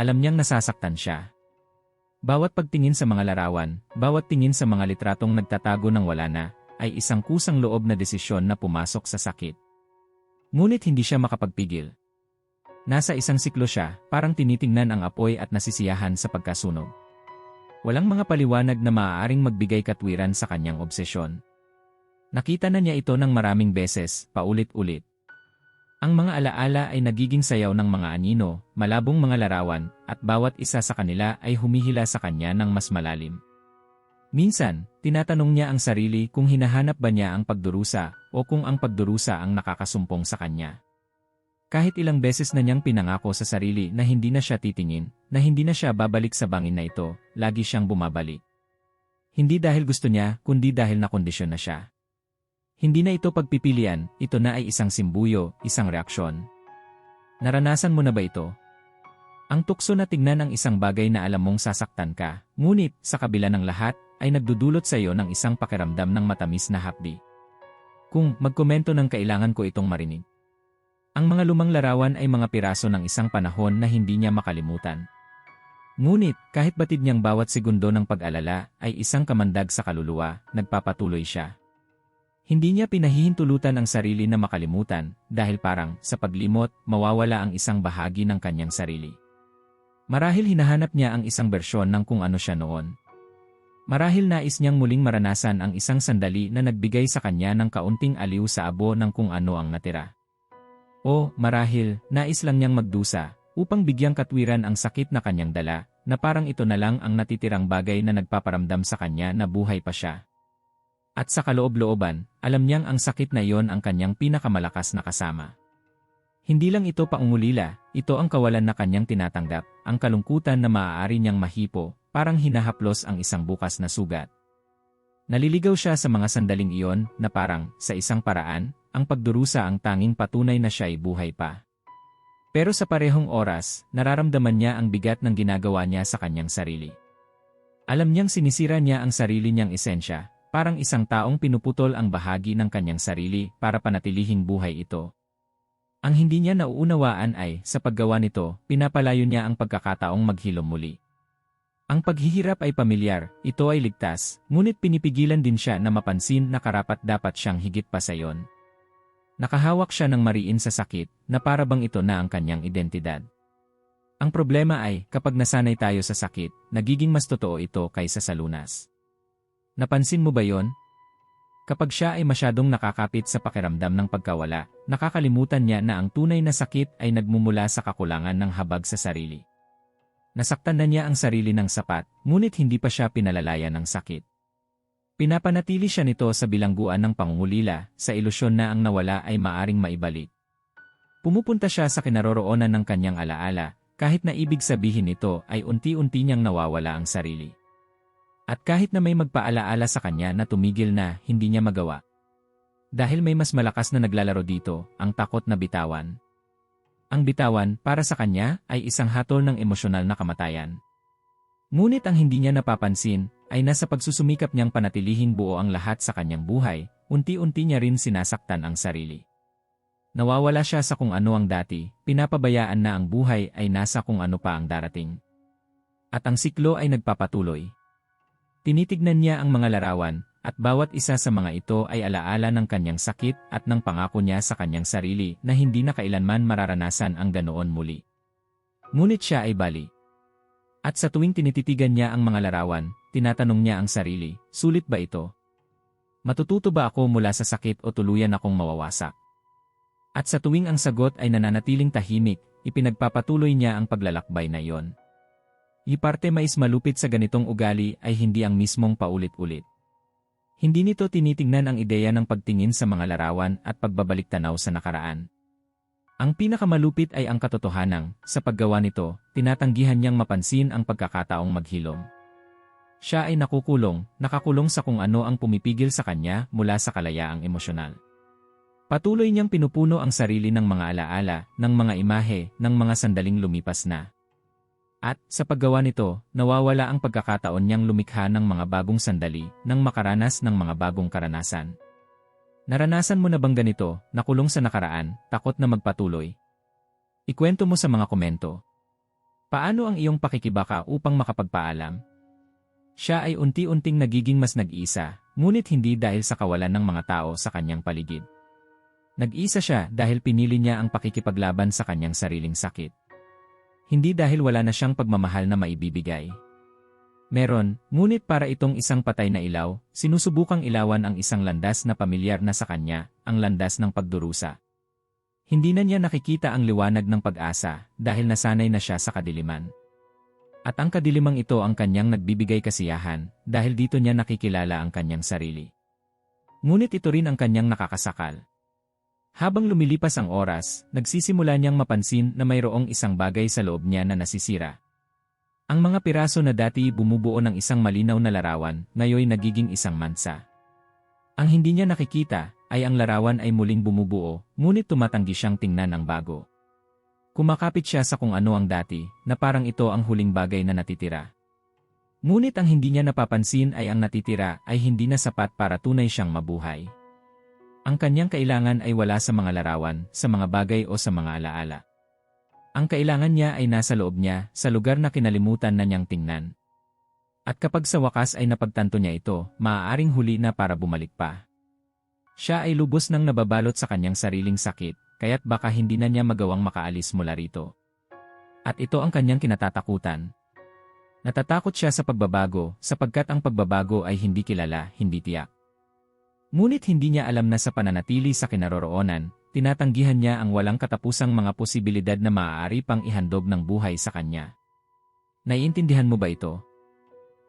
Alam niyang nasasaktan siya. Bawat pagtingin sa mga larawan, bawat tingin sa mga litratong nagtatago ng wala na, ay isang kusang loob na desisyon na pumasok sa sakit. Ngunit hindi siya makapagpigil. Nasa isang siklo siya, parang tinitingnan ang apoy at nasisiyahan sa pagkasunog. Walang mga paliwanag na maaaring magbigay katwiran sa kanyang obsesyon. Nakita na niya ito ng maraming beses, paulit-ulit. Ang mga alaala ay nagiging sayaw ng mga anino, malabong mga larawan, at bawat isa sa kanila ay humihila sa kanya ng mas malalim. Minsan, tinatanong niya ang sarili kung hinahanap ba niya ang pagdurusa o kung ang pagdurusa ang nakakasumpong sa kanya. Kahit ilang beses na niyang pinangako sa sarili na hindi na siya titingin, na hindi na siya babalik sa bangin na ito, lagi siyang bumabalik. Hindi dahil gusto niya, kundi dahil nakondisyon na siya. Hindi na ito pagpipilian, ito na ay isang simbuyo, isang reaksyon. Naranasan mo na ba ito? Ang tukso na tignan ang isang bagay na alam mong sasaktan ka, ngunit sa kabila ng lahat, ay nagdudulot sa iyo ng isang pakiramdam ng matamis na hapdi. Kung magkomento ng kailangan ko itong marinig. Ang mga lumang larawan ay mga piraso ng isang panahon na hindi niya makalimutan. Ngunit, kahit batid niyang bawat segundo ng pag-alala ay isang kamandag sa kaluluwa, nagpapatuloy siya. Hindi niya pinahihintulutan ang sarili na makalimutan dahil parang sa paglimot mawawala ang isang bahagi ng kanyang sarili. Marahil hinahanap niya ang isang bersyon ng kung ano siya noon. Marahil nais niyang muling maranasan ang isang sandali na nagbigay sa kanya ng kaunting aliw sa abo ng kung ano ang natira. O marahil nais lang niyang magdusa upang bigyang katwiran ang sakit na kanyang dala na parang ito na lang ang natitirang bagay na nagpaparamdam sa kanya na buhay pa siya. At sa kaloob-looban, alam niyang ang sakit na iyon ang kanyang pinakamalakas na kasama. Hindi lang ito paungulila, ito ang kawalan na kanyang tinatanggap, ang kalungkutan na maaari niyang mahipo, parang hinahaplos ang isang bukas na sugat. Naliligaw siya sa mga sandaling iyon na parang, sa isang paraan, ang pagdurusa ang tanging patunay na siya ay buhay pa. Pero sa parehong oras, nararamdaman niya ang bigat ng ginagawa niya sa kanyang sarili. Alam niyang sinisira niya ang sarili niyang esensya, Parang isang taong pinuputol ang bahagi ng kanyang sarili para panatilihing buhay ito. Ang hindi niya nauunawaan ay, sa paggawa nito, pinapalayo niya ang pagkakataong maghilom muli. Ang paghihirap ay pamilyar, ito ay ligtas, ngunit pinipigilan din siya na mapansin na karapat dapat siyang higit pa sa iyon. Nakahawak siya ng mariin sa sakit, na para bang ito na ang kanyang identidad. Ang problema ay, kapag nasanay tayo sa sakit, nagiging mas totoo ito kaysa sa lunas. Napansin mo ba yon? Kapag siya ay masyadong nakakapit sa pakiramdam ng pagkawala, nakakalimutan niya na ang tunay na sakit ay nagmumula sa kakulangan ng habag sa sarili. Nasaktan na niya ang sarili ng sapat, ngunit hindi pa siya pinalalayan ng sakit. Pinapanatili siya nito sa bilangguan ng pangungulila, sa ilusyon na ang nawala ay maaring maibalik. Pumupunta siya sa kinaroroonan ng kanyang alaala, kahit na ibig sabihin nito ay unti-unti niyang nawawala ang sarili. At kahit na may magpaalaala sa kanya na tumigil na, hindi niya magawa. Dahil may mas malakas na naglalaro dito, ang takot na bitawan. Ang bitawan, para sa kanya, ay isang hatol ng emosyonal na kamatayan. Ngunit ang hindi niya napapansin, ay nasa pagsusumikap niyang panatilihing buo ang lahat sa kanyang buhay, unti-unti niya rin sinasaktan ang sarili. Nawawala siya sa kung ano ang dati, pinapabayaan na ang buhay ay nasa kung ano pa ang darating. At ang siklo ay nagpapatuloy. Tinitignan niya ang mga larawan, at bawat isa sa mga ito ay alaala ng kanyang sakit at ng pangako niya sa kanyang sarili na hindi na kailanman mararanasan ang ganoon muli. Ngunit siya ay bali. At sa tuwing tinititigan niya ang mga larawan, tinatanong niya ang sarili, sulit ba ito? Matututo ba ako mula sa sakit o tuluyan akong mawawasak? At sa tuwing ang sagot ay nananatiling tahimik, ipinagpapatuloy niya ang paglalakbay na iyon. Iparte mais malupit sa ganitong ugali ay hindi ang mismong paulit-ulit. Hindi nito tinitingnan ang ideya ng pagtingin sa mga larawan at pagbabalik tanaw sa nakaraan. Ang pinakamalupit ay ang katotohanan, sa paggawa nito, tinatanggihan niyang mapansin ang pagkakataong maghilom. Siya ay nakukulong, nakakulong sa kung ano ang pumipigil sa kanya mula sa kalayaang emosyonal. Patuloy niyang pinupuno ang sarili ng mga alaala, ng mga imahe, ng mga sandaling lumipas na. At, sa paggawa nito, nawawala ang pagkakataon niyang lumikha ng mga bagong sandali nang makaranas ng mga bagong karanasan. Naranasan mo na bang ganito, nakulong sa nakaraan, takot na magpatuloy? Ikwento mo sa mga komento. Paano ang iyong pakikibaka upang makapagpaalam? Siya ay unti-unting nagiging mas nag-isa, ngunit hindi dahil sa kawalan ng mga tao sa kanyang paligid. Nag-isa siya dahil pinili niya ang pakikipaglaban sa kanyang sariling sakit. Hindi dahil wala na siyang pagmamahal na maibibigay. Meron, ngunit para itong isang patay na ilaw, sinusubukang ilawan ang isang landas na pamilyar na sa kanya, ang landas ng pagdurusa. Hindi na niya nakikita ang liwanag ng pag-asa dahil nasanay na siya sa kadiliman. At ang kadilimang ito ang kanyang nagbibigay kasiyahan dahil dito niya nakikilala ang kanyang sarili. Ngunit ito rin ang kanyang nakakasakal. Habang lumilipas ang oras, nagsisimula niyang mapansin na mayroong isang bagay sa loob niya na nasisira. Ang mga piraso na dati bumubuo ng isang malinaw na larawan, ngayon nagiging isang mansa. Ang hindi niya nakikita ay ang larawan ay muling bumubuo, ngunit tumatanggi siyang tingnan ang bago. Kumakapit siya sa kung ano ang dati, na parang ito ang huling bagay na natitira. Ngunit ang hindi niya napapansin ay ang natitira ay hindi na sapat para tunay siyang mabuhay. Ang kanyang kailangan ay wala sa mga larawan, sa mga bagay o sa mga alaala. Ang kailangan niya ay nasa loob niya, sa lugar na kinalimutan na niyang tingnan. At kapag sa wakas ay napagtanto niya ito, maaaring huli na para bumalik pa. Siya ay lubos nang nababalot sa kanyang sariling sakit, kaya't baka hindi na niya magawang makaalis mula rito. At ito ang kanyang kinatatakutan. Natatakot siya sa pagbabago, sapagkat ang pagbabago ay hindi kilala, hindi tiyak. Ngunit hindi niya alam na sa pananatili sa kinaroroonan, tinatanggihan niya ang walang katapusang mga posibilidad na maaari pang ihandog ng buhay sa kanya. Naiintindihan mo ba ito?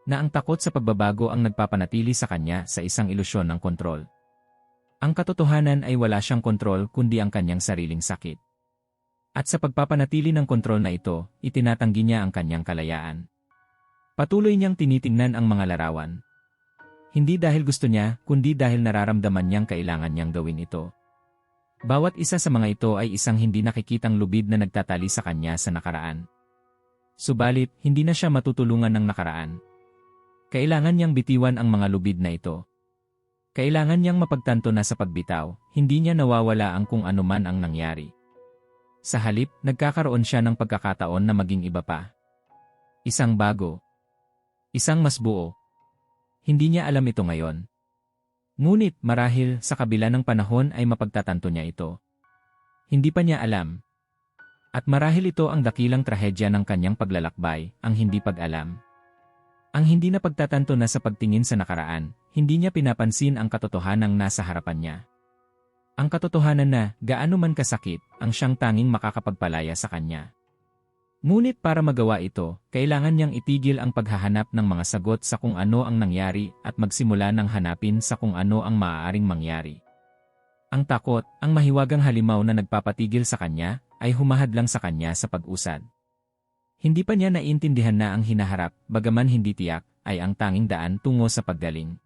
Na ang takot sa pagbabago ang nagpapanatili sa kanya sa isang ilusyon ng kontrol. Ang katotohanan ay wala siyang kontrol kundi ang kanyang sariling sakit. At sa pagpapanatili ng kontrol na ito, itinatanggi niya ang kanyang kalayaan. Patuloy niyang tinitingnan ang mga larawan. Hindi dahil gusto niya, kundi dahil nararamdaman niyang kailangan niyang gawin ito. Bawat isa sa mga ito ay isang hindi nakikitang lubid na nagtatali sa kanya sa nakaraan. Subalit, hindi na siya matutulungan ng nakaraan. Kailangan niyang bitiwan ang mga lubid na ito. Kailangan niyang mapagtanto na sa pagbitaw, hindi niya nawawala ang kung anuman ang nangyari. Sa halip, nagkakaroon siya ng pagkakataon na maging iba pa. Isang bago. Isang mas buo. Hindi niya alam ito ngayon. Ngunit marahil sa kabila ng panahon ay mapagtatanto niya ito. Hindi pa niya alam. At marahil ito ang dakilang trahedya ng kanyang paglalakbay, ang hindi pag-alam. Ang hindi na pagtatanto na sa pagtingin sa nakaraan, hindi niya pinapansin ang katotohanang nasa harapan niya. Ang katotohanan na, gaano man kasakit, ang siyang tanging makakapagpalaya sa kanya. Ngunit para magawa ito, kailangan niyang itigil ang paghahanap ng mga sagot sa kung ano ang nangyari at magsimula ng hanapin sa kung ano ang maaaring mangyari. Ang takot, ang mahiwagang halimaw na nagpapatigil sa kanya, ay humahad lang sa kanya sa pag-usad. Hindi pa niya naiintindihan na ang hinaharap, bagaman hindi tiyak, ay ang tanging daan tungo sa paggaling.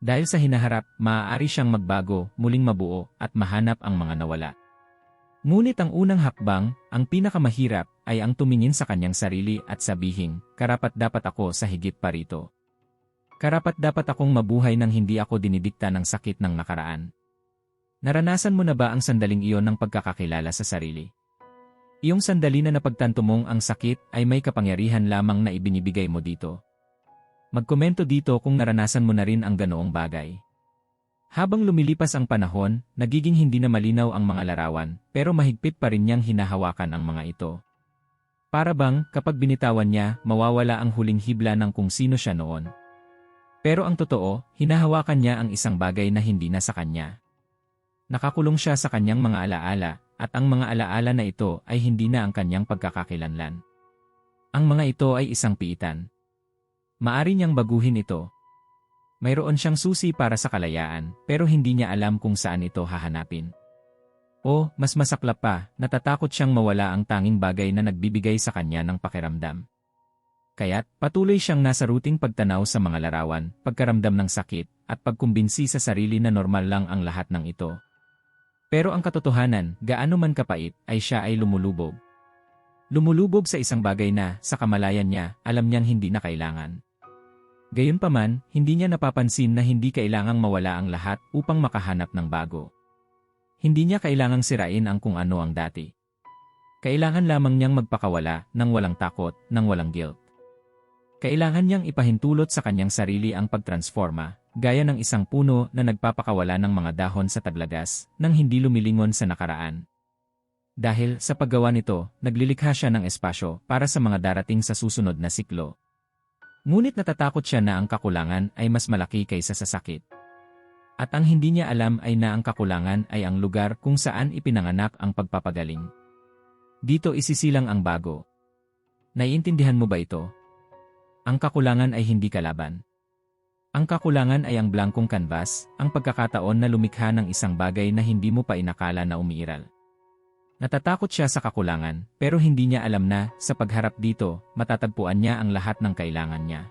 Dahil sa hinaharap, maaari siyang magbago, muling mabuo, at mahanap ang mga nawala. Ngunit ang unang hakbang, ang pinakamahirap, ay ang tumingin sa kanyang sarili at sabihin, karapat dapat ako sa higit pa rito. Karapat dapat akong mabuhay nang hindi ako dinidikta ng sakit ng nakaraan. Naranasan mo na ba ang sandaling iyon ng pagkakakilala sa sarili? Iyong sandali na napagtanto mong ang sakit ay may kapangyarihan lamang na ibinibigay mo dito. Magkomento dito kung naranasan mo na rin ang ganoong bagay. Habang lumilipas ang panahon, nagiging hindi na malinaw ang mga larawan, pero mahigpit pa rin niyang hinahawakan ang mga ito. Para bang, kapag binitawan niya, mawawala ang huling hibla ng kung sino siya noon. Pero ang totoo, hinahawakan niya ang isang bagay na hindi na sa kanya. Nakakulong siya sa kanyang mga alaala, at ang mga alaala na ito ay hindi na ang kanyang pagkakakilanlan. Ang mga ito ay isang piitan. Maari niyang baguhin ito, mayroon siyang susi para sa kalayaan, pero hindi niya alam kung saan ito hahanapin. O, mas masaklap pa, natatakot siyang mawala ang tanging bagay na nagbibigay sa kanya ng pakiramdam. Kaya't, patuloy siyang nasa ruting pagtanaw sa mga larawan, pagkaramdam ng sakit, at pagkumbinsi sa sarili na normal lang ang lahat ng ito. Pero ang katotohanan, gaano man kapait, ay siya ay lumulubog. Lumulubog sa isang bagay na, sa kamalayan niya, alam niyang hindi na kailangan. Gayunpaman, hindi niya napapansin na hindi kailangang mawala ang lahat upang makahanap ng bago. Hindi niya kailangang sirain ang kung ano ang dati. Kailangan lamang niyang magpakawala ng walang takot, ng walang guilt. Kailangan niyang ipahintulot sa kanyang sarili ang pagtransforma, gaya ng isang puno na nagpapakawala ng mga dahon sa taglagas, nang hindi lumilingon sa nakaraan. Dahil sa paggawa nito, naglilikha siya ng espasyo para sa mga darating sa susunod na siklo. Ngunit natatakot siya na ang kakulangan ay mas malaki kaysa sa sakit. At ang hindi niya alam ay na ang kakulangan ay ang lugar kung saan ipinanganak ang pagpapagaling. Dito isisilang ang bago. Naiintindihan mo ba ito? Ang kakulangan ay hindi kalaban. Ang kakulangan ay ang blankong canvas, ang pagkakataon na lumikha ng isang bagay na hindi mo pa inakala na umiiral. Natatakot siya sa kakulangan, pero hindi niya alam na, sa pagharap dito, matatagpuan niya ang lahat ng kailangan niya.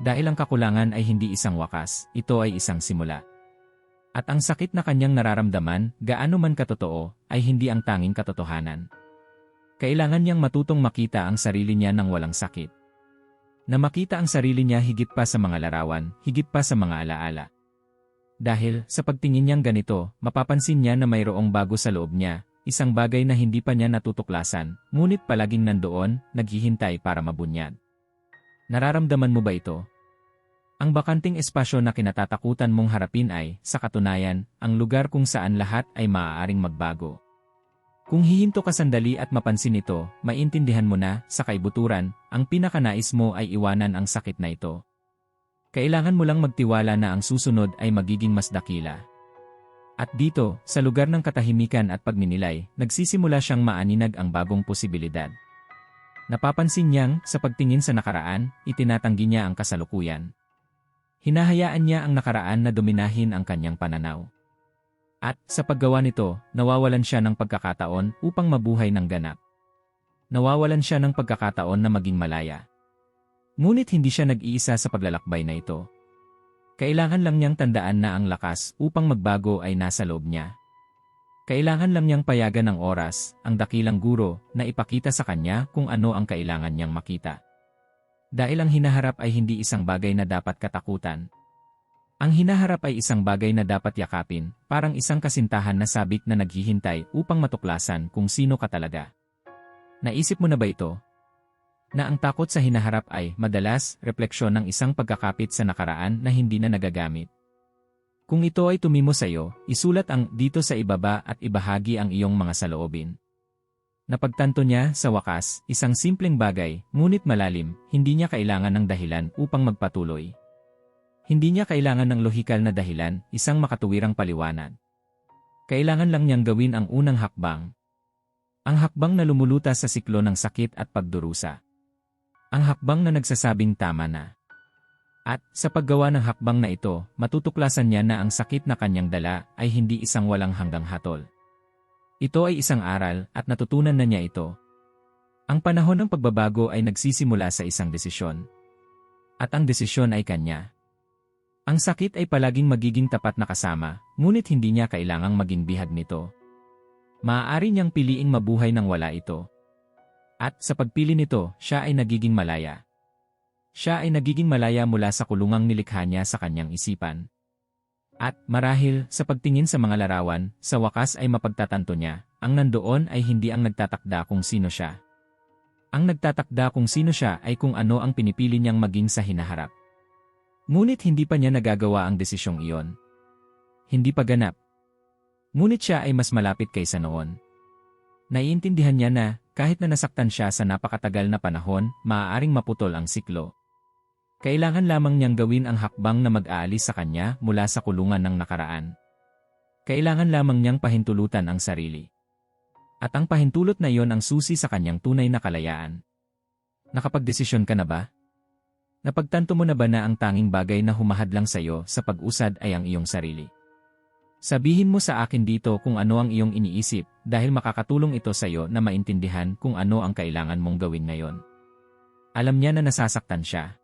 Dahil ang kakulangan ay hindi isang wakas, ito ay isang simula. At ang sakit na kanyang nararamdaman, gaano man katotoo, ay hindi ang tanging katotohanan. Kailangan niyang matutong makita ang sarili niya ng walang sakit na makita ang sarili niya higit pa sa mga larawan, higit pa sa mga alaala. Dahil, sa pagtingin niyang ganito, mapapansin niya na mayroong bago sa loob niya, isang bagay na hindi pa niya natutuklasan, ngunit palaging nandoon, naghihintay para mabunyad. Nararamdaman mo ba ito? Ang bakanting espasyo na kinatatakutan mong harapin ay, sa katunayan, ang lugar kung saan lahat ay maaaring magbago. Kung hihinto ka sandali at mapansin ito, maintindihan mo na, sa kaibuturan, ang pinakanais mo ay iwanan ang sakit na ito. Kailangan mo lang magtiwala na ang susunod ay magiging mas dakila. At dito, sa lugar ng katahimikan at pagninilay, nagsisimula siyang maaninag ang bagong posibilidad. Napapansin niyang, sa pagtingin sa nakaraan, itinatanggi niya ang kasalukuyan. Hinahayaan niya ang nakaraan na dominahin ang kanyang pananaw. At, sa paggawa nito, nawawalan siya ng pagkakataon upang mabuhay ng ganap. Nawawalan siya ng pagkakataon na maging malaya. Ngunit hindi siya nag-iisa sa paglalakbay na ito. Kailangan lang niyang tandaan na ang lakas upang magbago ay nasa loob niya. Kailangan lang niyang payagan ng oras, ang dakilang guro, na ipakita sa kanya kung ano ang kailangan niyang makita. Dahil ang hinaharap ay hindi isang bagay na dapat katakutan, ang hinaharap ay isang bagay na dapat yakapin, parang isang kasintahan na sabik na naghihintay upang matuklasan kung sino ka talaga. Naisip mo na ba ito? Na ang takot sa hinaharap ay, madalas, refleksyon ng isang pagkakapit sa nakaraan na hindi na nagagamit. Kung ito ay tumimo sa iyo, isulat ang dito sa ibaba at ibahagi ang iyong mga saloobin. Napagtanto niya, sa wakas, isang simpleng bagay, ngunit malalim, hindi niya kailangan ng dahilan upang magpatuloy. Hindi niya kailangan ng lohikal na dahilan, isang makatuwirang paliwanag. Kailangan lang niyang gawin ang unang hakbang. Ang hakbang na lumulutas sa siklo ng sakit at pagdurusa. Ang hakbang na nagsasabing tama na. At, sa paggawa ng hakbang na ito, matutuklasan niya na ang sakit na kanyang dala ay hindi isang walang hanggang hatol. Ito ay isang aral at natutunan na niya ito. Ang panahon ng pagbabago ay nagsisimula sa isang desisyon. At ang desisyon ay kanya. Ang sakit ay palaging magiging tapat na kasama, ngunit hindi niya kailangang maging bihag nito. Maaari niyang piliing mabuhay nang wala ito. At sa pagpili nito, siya ay nagiging malaya. Siya ay nagiging malaya mula sa kulungang nilikha niya sa kanyang isipan. At marahil, sa pagtingin sa mga larawan, sa wakas ay mapagtatanto niya, ang nandoon ay hindi ang nagtatakda kung sino siya. Ang nagtatakda kung sino siya ay kung ano ang pinipili niyang maging sa hinaharap. Ngunit hindi pa niya nagagawa ang desisyong iyon. Hindi pa ganap. Ngunit siya ay mas malapit kaysa noon. Naiintindihan niya na, kahit na nasaktan siya sa napakatagal na panahon, maaaring maputol ang siklo. Kailangan lamang niyang gawin ang hakbang na mag-aalis sa kanya mula sa kulungan ng nakaraan. Kailangan lamang niyang pahintulutan ang sarili. At ang pahintulot na iyon ang susi sa kanyang tunay na kalayaan. Nakapagdesisyon ka na ba? Napagtanto mo na ba na ang tanging bagay na humahad lang sa iyo sa pag-usad ay ang iyong sarili? Sabihin mo sa akin dito kung ano ang iyong iniisip dahil makakatulong ito sa iyo na maintindihan kung ano ang kailangan mong gawin ngayon. Alam niya na nasasaktan siya.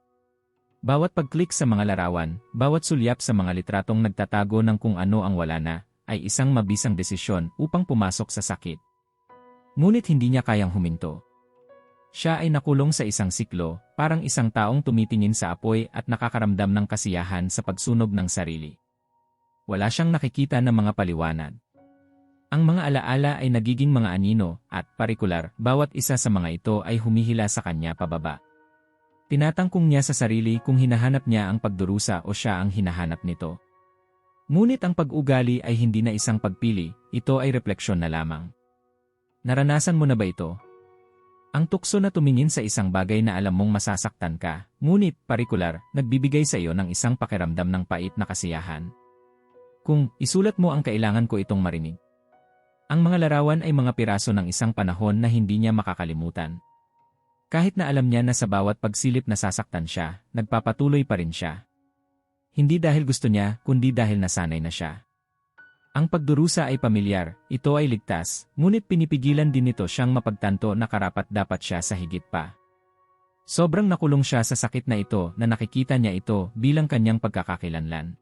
Bawat pag-click sa mga larawan, bawat sulyap sa mga litratong nagtatago ng kung ano ang wala na, ay isang mabisang desisyon upang pumasok sa sakit. Ngunit hindi niya kayang huminto. Siya ay nakulong sa isang siklo, parang isang taong tumitingin sa apoy at nakakaramdam ng kasiyahan sa pagsunog ng sarili. Wala siyang nakikita ng mga paliwanag. Ang mga alaala ay nagiging mga anino at partikular, bawat isa sa mga ito ay humihila sa kanya pababa. Tinatangkong niya sa sarili kung hinahanap niya ang pagdurusa o siya ang hinahanap nito. Ngunit ang pag-ugali ay hindi na isang pagpili, ito ay refleksyon na lamang. Naranasan mo na ba ito? Ang tukso na tumingin sa isang bagay na alam mong masasaktan ka, ngunit, partikular, nagbibigay sa iyo ng isang pakiramdam ng pait na kasiyahan. Kung isulat mo ang kailangan ko itong marinig. Ang mga larawan ay mga piraso ng isang panahon na hindi niya makakalimutan. Kahit na alam niya na sa bawat pagsilip nasasaktan siya, nagpapatuloy pa rin siya. Hindi dahil gusto niya, kundi dahil nasanay na siya. Ang pagdurusa ay pamilyar, ito ay ligtas, ngunit pinipigilan din nito siyang mapagtanto na karapat dapat siya sa higit pa. Sobrang nakulong siya sa sakit na ito na nakikita niya ito bilang kanyang pagkakakilanlan.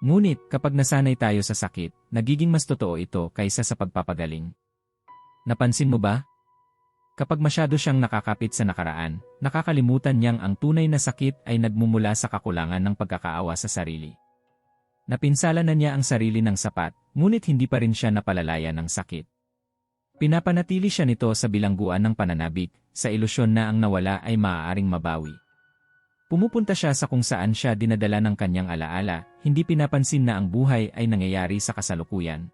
Ngunit kapag nasanay tayo sa sakit, nagiging mas totoo ito kaysa sa pagpapagaling. Napansin mo ba? Kapag masyado siyang nakakapit sa nakaraan, nakakalimutan niyang ang tunay na sakit ay nagmumula sa kakulangan ng pagkakaawa sa sarili. Napinsala na niya ang sarili ng sapat, ngunit hindi pa rin siya napalalayan ng sakit. Pinapanatili siya nito sa bilangguan ng pananabik, sa ilusyon na ang nawala ay maaaring mabawi. Pumupunta siya sa kung saan siya dinadala ng kanyang alaala, hindi pinapansin na ang buhay ay nangyayari sa kasalukuyan.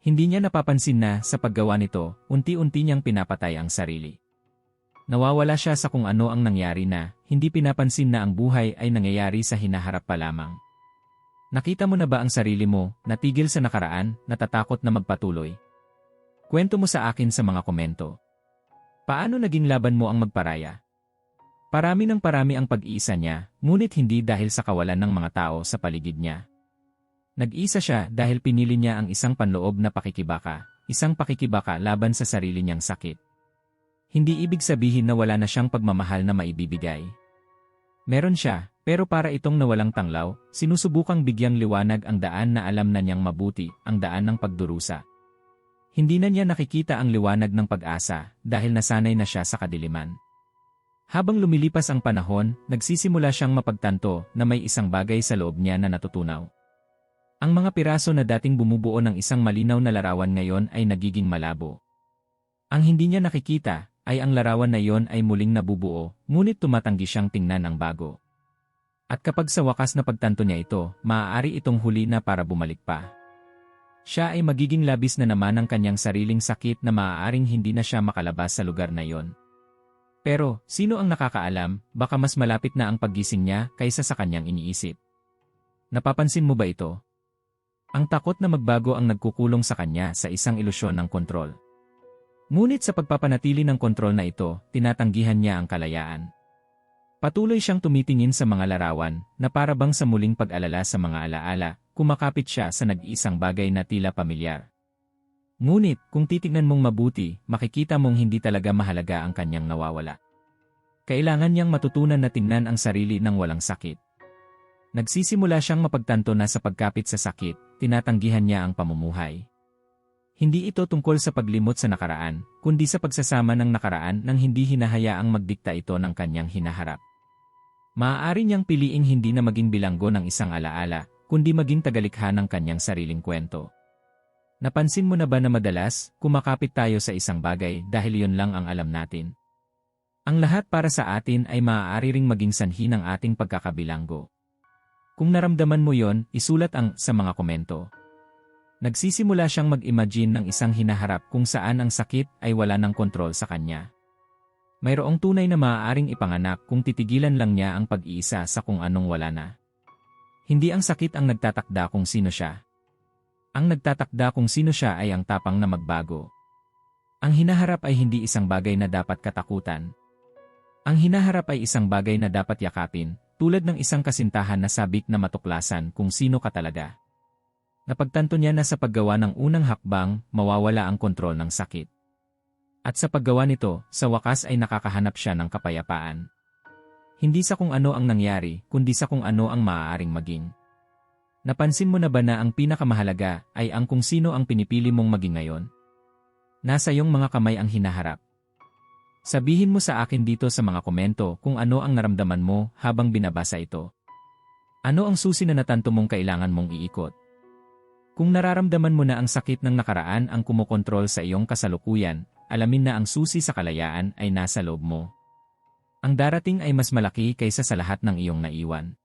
Hindi niya napapansin na, sa paggawa nito, unti-unti niyang pinapatay ang sarili. Nawawala siya sa kung ano ang nangyari na, hindi pinapansin na ang buhay ay nangyayari sa hinaharap pa lamang. Nakita mo na ba ang sarili mo, natigil sa nakaraan, natatakot na magpatuloy? Kwento mo sa akin sa mga komento. Paano naging laban mo ang magparaya? Parami ng parami ang pag-iisa niya, ngunit hindi dahil sa kawalan ng mga tao sa paligid niya. Nag-isa siya dahil pinili niya ang isang panloob na pakikibaka, isang pakikibaka laban sa sarili niyang sakit. Hindi ibig sabihin na wala na siyang pagmamahal na maibibigay. Meron siya, pero para itong nawalang tanglaw, sinusubukang bigyang liwanag ang daan na alam na niyang mabuti, ang daan ng pagdurusa. Hindi na niya nakikita ang liwanag ng pag-asa dahil nasanay na siya sa kadiliman. Habang lumilipas ang panahon, nagsisimula siyang mapagtanto na may isang bagay sa loob niya na natutunaw. Ang mga piraso na dating bumubuo ng isang malinaw na larawan ngayon ay nagiging malabo. Ang hindi niya nakikita ay ang larawan na iyon ay muling nabubuo, ngunit tumatanggi siyang tingnan ang bago. At kapag sa wakas na pagtanto niya ito, maaari itong huli na para bumalik pa. Siya ay magiging labis na naman ang kanyang sariling sakit na maaaring hindi na siya makalabas sa lugar na iyon. Pero, sino ang nakakaalam, baka mas malapit na ang paggising niya kaysa sa kanyang iniisip. Napapansin mo ba ito? Ang takot na magbago ang nagkukulong sa kanya sa isang ilusyon ng kontrol. Ngunit sa pagpapanatili ng kontrol na ito, tinatanggihan niya ang kalayaan. Patuloy siyang tumitingin sa mga larawan na para bang sa muling pag-alala sa mga alaala, kumakapit siya sa nag-iisang bagay na tila pamilyar. Ngunit, kung titignan mong mabuti, makikita mong hindi talaga mahalaga ang kanyang nawawala. Kailangan niyang matutunan na tingnan ang sarili ng walang sakit. Nagsisimula siyang mapagtanto na sa pagkapit sa sakit, tinatanggihan niya ang pamumuhay. Hindi ito tungkol sa paglimot sa nakaraan, kundi sa pagsasama ng nakaraan nang hindi hinahayaang magdikta ito ng kanyang hinaharap. Maaari niyang piliing hindi na maging bilanggo ng isang alaala, kundi maging tagalikha ng kanyang sariling kwento. Napansin mo na ba na madalas, kumakapit tayo sa isang bagay dahil yon lang ang alam natin? Ang lahat para sa atin ay maaari ring maging sanhi ng ating pagkakabilanggo. Kung naramdaman mo yon, isulat ang sa mga komento. Nagsisimula siyang mag-imagine ng isang hinaharap kung saan ang sakit ay wala ng kontrol sa kanya. Mayroong tunay na maaaring ipanganak kung titigilan lang niya ang pag-iisa sa kung anong wala na. Hindi ang sakit ang nagtatakda kung sino siya, ang nagtatakda kung sino siya ay ang tapang na magbago. Ang hinaharap ay hindi isang bagay na dapat katakutan. Ang hinaharap ay isang bagay na dapat yakapin, tulad ng isang kasintahan na sabik na matuklasan kung sino ka talaga. Napagtanto niya na sa paggawa ng unang hakbang, mawawala ang kontrol ng sakit. At sa paggawa nito, sa wakas ay nakakahanap siya ng kapayapaan. Hindi sa kung ano ang nangyari, kundi sa kung ano ang maaaring maging. Napansin mo na ba na ang pinakamahalaga ay ang kung sino ang pinipili mong maging ngayon? Nasa iyong mga kamay ang hinaharap. Sabihin mo sa akin dito sa mga komento kung ano ang naramdaman mo habang binabasa ito. Ano ang susi na natanto mong kailangan mong iikot? Kung nararamdaman mo na ang sakit ng nakaraan ang kumokontrol sa iyong kasalukuyan, alamin na ang susi sa kalayaan ay nasa loob mo. Ang darating ay mas malaki kaysa sa lahat ng iyong naiwan.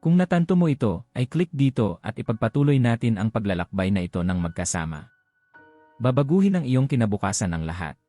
Kung natanto mo ito, ay click dito at ipagpatuloy natin ang paglalakbay na ito ng magkasama. Babaguhin ang iyong kinabukasan ng lahat.